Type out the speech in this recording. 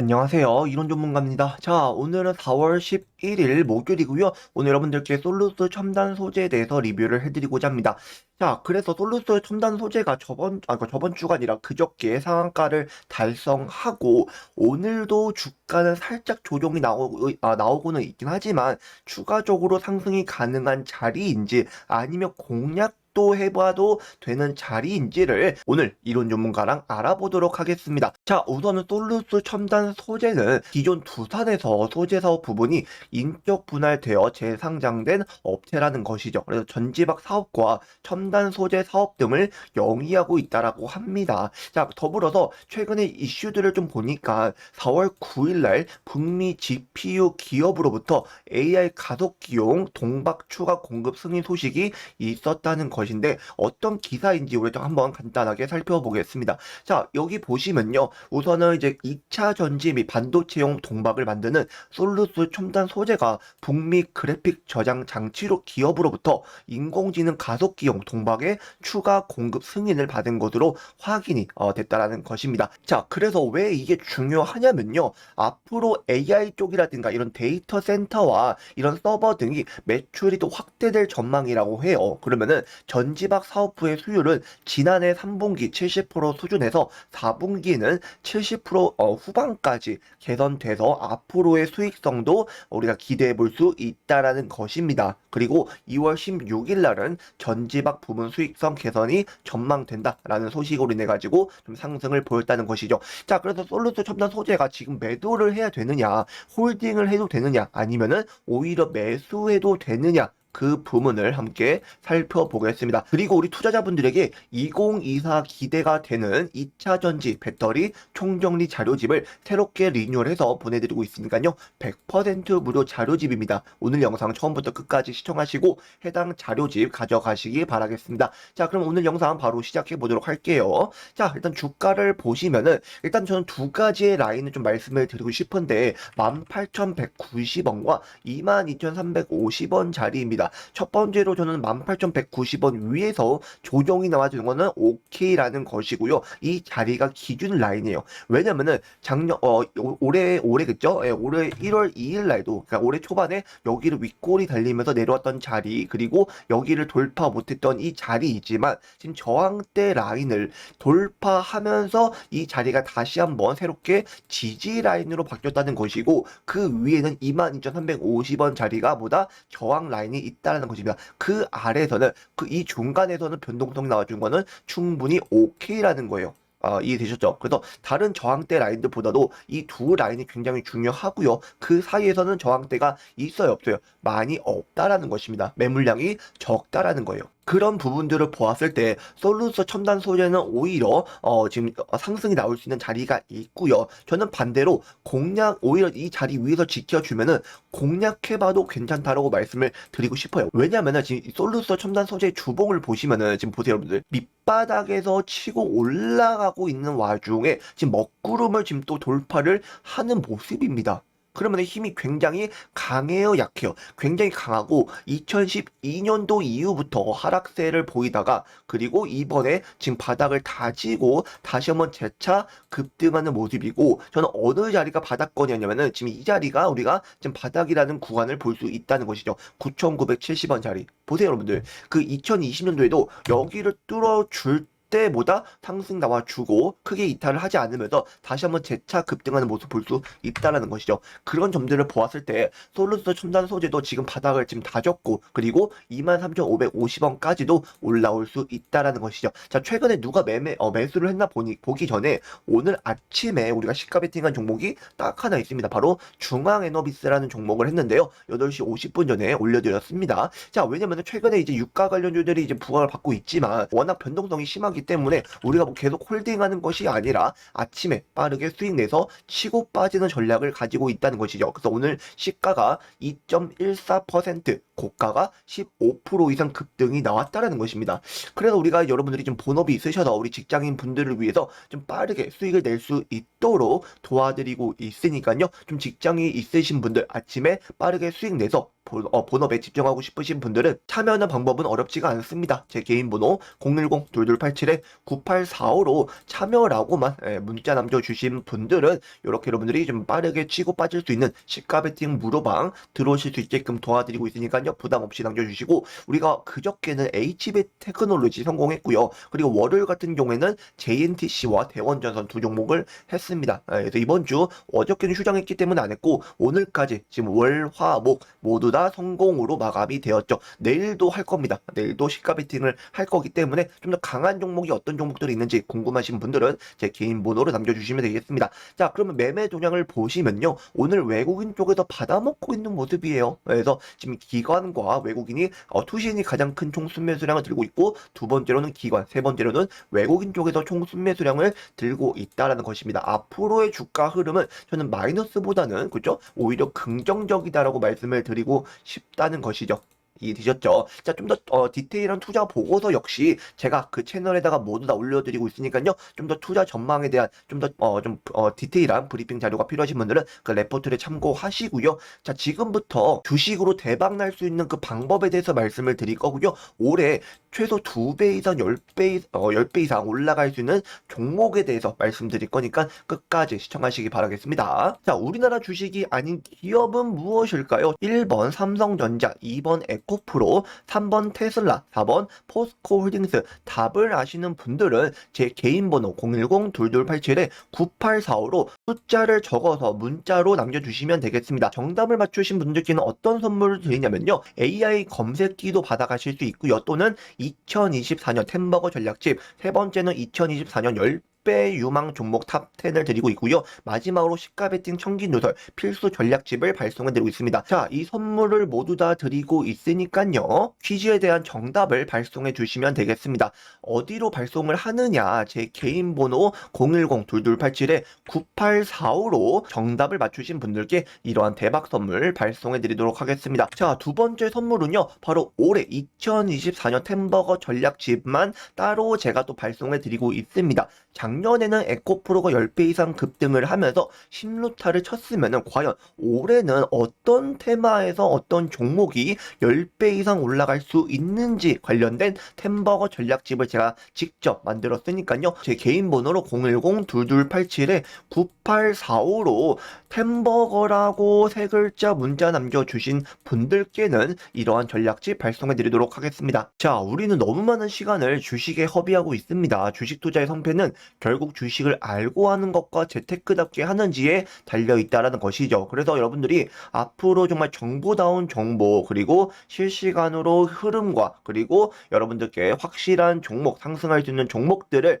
안녕하세요. 이론 전문가입니다. 자, 오늘은 4월 11일 목요일이고요. 오늘 여러분들께 솔루스 첨단 소재에 대해서 리뷰를 해드리고자 합니다. 자, 그래서 솔루스 첨단 소재가 저번, 아, 그 저번 주가 아니라 그저께 상한가를 달성하고, 오늘도 주가는 살짝 조정이 나오고, 아, 나오고는 있긴 하지만, 추가적으로 상승이 가능한 자리인지, 아니면 공략 또 해봐도 되는 자리인지를 오늘 이론 전문가랑 알아보도록 하겠습니다. 자, 우선은 솔루스 첨단 소재는 기존 두산에서 소재 사업 부분이 인적 분할되어 재상장된 업체라는 것이죠. 그래서 전지박 사업과 첨단 소재 사업 등을 영위하고 있다라고 합니다. 자, 더불어서 최근에 이슈들을 좀 보니까 4월 9일 날 북미 GPU 기업으로부터 AI 가속 기용 동박 추가 공급 승인 소식이 있었다는 것 인데 어떤 기사인지 우리 좀 한번 간단하게 살펴보겠습니다. 자, 여기 보시면요. 우선은 이제 2차 전지 및 반도체용 동박을 만드는 솔루스 첨단 소재가 북미 그래픽 저장 장치로 기업으로부터 인공지능 가속기용 동박의 추가 공급 승인을 받은 것으로 확인이 어, 됐다라는 것입니다. 자, 그래서 왜 이게 중요하냐면요. 앞으로 AI 쪽이라든가 이런 데이터 센터와 이런 서버 등이 매출이 또 확대될 전망이라고 해요. 그러면은 전 지박 사업부의 수율은 지난해 3분기 70% 수준에서 4분기는 70% 어, 후반까지 개선돼서 앞으로의 수익성도 우리가 기대해 볼 수 있다라는 것입니다. 그리고 2월 16일 날은 전지박 부문 수익성 개선이 전망된다라는 소식으로 인해 가지고 좀 상승을 보였다는 것이죠. 자, 그래서 솔루스 첨단 소재가 지금 매도를 해야 되느냐, 홀딩을 해도 되느냐, 아니면은 오히려 매수해도 되느냐, 그 부분을 함께 살펴보겠습니다. 그리고 우리 투자자분들에게 2024 기대가 되는 2차 전지 배터리 총정리 자료집을 새롭게 리뉴얼해서 보내드리고 있으니까요. 100% 무료 자료집입니다. 오늘 영상 처음부터 끝까지 시청하시고 해당 자료집 가져가시기 바라겠습니다. 자, 그럼 오늘 영상 바로 시작해 보도록 할게요. 자, 일단 주가를 보시면은 일단 저는 두 가지의 라인을 좀 말씀을 드리고 싶은데 18,190원과 22,350원 자리입니다. 첫 번째로 저는 18,190원 위에서 조정이 나와주는 거는 오케이라는 것이고요. 이 자리가 기준 라인이에요. 왜냐면은 작년 어 오- 올해 올해 그죠? 예, 올해 1월 2일 날도 그러니까 올해 초반에 여기를 윗골이 달리면서 내려왔던 자리 그리고 여기를 돌파 못했던 이 자리이지만 지금 저항대 라인을 돌파하면서 이 자리가 다시 한번 새롭게 지지 라인으로 바뀌었다는 것이고 그 위에는 22,350원 자리가 보다 저항 라인이 있다는 것입니다. 그 아래에서는 그 이 중간에서는 변동성이 나와준 거는 충분히 오케이라는 거예요. 아, 이해되셨죠? 그래서 다른 저항대 라인들보다도 이 두 라인이 굉장히 중요하고요. 그 사이에서는 저항대가 있어요, 없어요? 많이 없다라는 것입니다. 매물량이 적다라는 거예요. 그런 부분들을 보았을 때 솔루스 첨단 소재는 오히려 어, 지금 상승이 나올 수 있는 자리가 있고요. 저는 반대로 공략 오히려 이 자리 위에서 지켜주면은 공략해봐도 괜찮다라고 말씀을 드리고 싶어요. 왜냐면은 지금 이 솔루스 첨단 소재 주봉을 보시면은 지금 보세요, 여러분들 밑바닥에서 치고 올라가고 있는 와중에 지금 먹구름을 지금 또 돌파를 하는 모습입니다. 그러면 힘이 굉장히 강해요, 약해요? 굉장히 강하고 2012년도 이후부터 하락세를 보이다가 그리고 이번에 지금 바닥을 다지고 다시 한번 재차 급등하는 모습이고 저는 어느 자리가 바닥권이었냐면은 지금 이 자리가 우리가 지금 바닥이라는 구간을 볼 수 있다는 것이죠. 9,970원 자리. 보세요, 여러분들. 그 2020년도에도 여기를 뚫어줄 때보다 상승 나와주고 크게 이탈을 하지 않으면서 다시 한번 재차 급등하는 모습 볼 수 있다라는 것이죠. 그런 점들을 보았을 때 솔루스 첨단 소재도 지금 바닥을 지금 다졌고 그리고 23,550원까지도 올라올 수 있다라는 것이죠. 자 최근에 누가 매매 어, 매수를 했나 보니 보기 전에 오늘 아침에 우리가 시가 베팅한 종목이 딱 하나 있습니다. 바로 중앙에너비스라는 종목을 했는데요. 8시 50분 전에 올려드렸습니다. 자 왜냐면 최근에 이제 유가 관련주들이 이제 부각을 받고 있지만 워낙 변동성이 심하 기 때문에 우리가 뭐 계속 홀딩하는 것이 아니라 아침에 빠르게 수익 내서 치고 빠지는 전략을 가지고 있다는 것이죠. 그래서 오늘 시가가 2.14% 고가가 15% 이상 급등이 나왔다라는 것입니다. 그래서 우리가 여러분들이 좀 본업이 있으셔서 우리 직장인 분들을 위해서 좀 빠르게 수익을 낼 수 있도록 도와드리고 있으니까요. 좀 직장이 있으신 분들 아침에 빠르게 수익 내서 본- 어, 본업에 집중하고 싶으신 분들은 참여하는 방법은 어렵지가 않습니다. 제 개인 번호 010-2287-9845로 참여라고만 예, 문자 남겨주신 분들은 이렇게 여러분들이 좀 빠르게 치고 빠질 수 있는 시가 베팅 무료방 들어오실 수 있게끔 도와드리고 있으니까요. 부담 없이 남겨주시고 우리가 그저께는 HBET 테크놀로지 성공했고요. 그리고 월요일 같은 경우에는 JNTC와 대원전선 두 종목을 했습니다. 예, 그래서 이번 주 어저께는 휴장했기 때문에 안 했고 오늘까지 지금 월, 화, 목 모두 다 성공으로 마감이 되었죠. 내일도 할 겁니다. 내일도 시가 베팅을 할 거기 때문에 좀 더 강한 종목이 어떤 종목들이 있는지 궁금하신 분들은 제 개인 번호로 남겨주시면 되겠습니다. 자, 그러면 매매 동향을 보시면요. 오늘 외국인 쪽에서 받아먹고 있는 모습이에요. 그래서 지금 기관 과 외국인이 어, 투신이 가장 큰 총 순매수량을 들고 있고 두 번째로는 기관, 세 번째로는 외국인 쪽에서 총 순매수량을 들고 있다라는 것입니다. 앞으로의 주가 흐름은 저는 마이너스보다는 그죠? 오히려 긍정적이다라고 말씀을 드리고 싶다는 것이죠. 이해되셨죠? 자, 좀 더 어, 디테일한 투자 보고서 역시 제가 그 채널에다가 모두 다 올려드리고 있으니까요. 좀 더 투자 전망에 대한 좀더 어, 좀 어, 디테일한 브리핑 자료가 필요하신 분들은 그 레포트를 참고하시고요. 자, 지금부터 주식으로 대박 날 수 있는 그 방법에 대해서 말씀을 드릴 거고요. 올해 최소 2배 이상 10배, 어, 10배 이상 올라갈 수 있는 종목에 대해서 말씀드릴 거니까 끝까지 시청하시기 바라겠습니다. 자, 우리나라 주식이 아닌 기업은 무엇일까요? 1번 삼성전자, 2번 에코 프로, 3번 테슬라, 4번 포스코 홀딩스. 답을 아시는 분들은 제 개인 번호 010-2287-9845로 숫자를 적어서 문자로 남겨주시면 되겠습니다. 정답을 맞추신 분들께는 어떤 선물을 드리냐면요. AI 검색기도 받아가실 수 있고요. 또는 2024년 템버거 전략집, 세 번째는 2024년 10 배 유망 종목 탑 10을 드리고 있고요. 마지막으로 시가 베팅 청기 누설 필수 전략집을 발송해 드리고 있습니다. 자, 이 선물을 모두 다 드리고 있으니까요. 퀴즈에 대한 정답을 발송해 주시면 되겠습니다. 어디로 발송을 하느냐? 제 개인 번호 010-2287-9845로 정답을 맞추신 분들께 이러한 대박 선물 발송해 드리도록 하겠습니다. 자, 두 번째 선물은요. 바로 올해 2024년 템버거 전략집만 따로 제가 또 발송해 드리고 있습니다. 작년에는 에코프로가 10배 이상 급등을 하면서 신루타를 쳤으면 과연 올해는 어떤 테마에서 어떤 종목이 10배 이상 올라갈 수 있는지 관련된 템버거 전략집을 제가 직접 만들었으니까요. 제 개인 번호로 010-2287-9845로 템버거라고 세 글자 문자 남겨주신 분들께는 이러한 전략집 발송해 드리도록 하겠습니다. 자, 우리는 너무 많은 시간을 주식에 허비하고 있습니다. 주식 투자의 성패는 결국 주식을 알고 하는 것과 재테크답게 하는지에 달려 있다라는 것이죠. 그래서 여러분들이 앞으로 정말 정보다운 정보 그리고 실시간으로 흐름과 그리고 여러분들께 확실한 종목 상승할 수 있는 종목들을